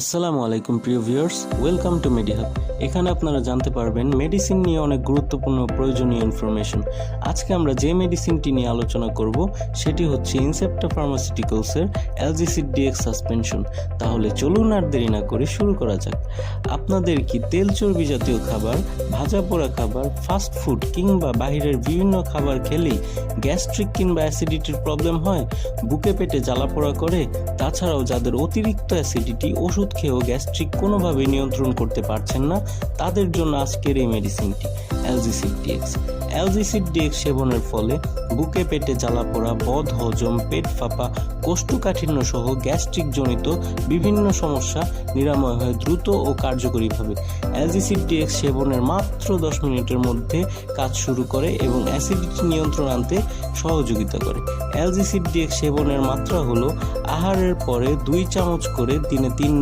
আসসালামু আলাইকুম, প্রিয় ভিউয়ার্স। ওয়েলকাম টু মেডিহাব এখানে আপনারা জানতে পারবেন মেডিসিন নিয়ে অনেক গুরুত্বপূর্ণ প্রয়োজনীয় ইনফরমেশন আজকে আমরা যে মেডিসিনটি নিয়ে আলোচনা করব, সেটি হচ্ছে ইনসেপ্টা ফার্মাসিউটিক্যালসের এলজিসিড ডিএক্স সাসপেনশন তাহলে চলুন আর দেরি না করে শুরু করা যাক। আপনাদের কি তেল চর্বি জাতীয় খাবার, ভাজা পোড়া খাবার ফাস্ট ফুড কিংবা বাইরের বিভিন্ন খাবার খেলেই গ্যাস্ট্রিক কিংবা অ্যাসিডিটির প্রবলেম হয়? বুকে পেটে জ্বালা পোড়া করে, তাছাড়াও যাদের অতিরিক্ত অ্যাসিডিটি ওষুধ খেয়েও গ্যাস্ট্রিক কোনোভাবে নিয়ন্ত্রণ করতে পারছেন না তাদের জন্য আজকের এই মেডিসিনটি অ্যালজিসিড ডিএক্স অ্যালজিসিড ডিএক্স সেবনের ফলে বুকে পেটে জ্বালা পোড়া, বদ হজম, পেট ফাঁপা কোষ্ঠকাঠিন্য সহ গ্যাস্ট্রিক জনিত বিভিন্ন সমস্যা নিরাময় হয় দ্রুত ও কার্যকরীভাবে। অ্যালজিসিড ডিএক্স সেবনের মাত্র দশ মিনিটের মধ্যে কাজ শুরু করে এবং অ্যাসিডিটি নিয়ন্ত্রণ আনতে সহযোগিতা করে। অ্যালজিসিড ডিএক্স সেবনের মাত্রা হলো আহারের পরে দুই চামচ করে দিনে তিন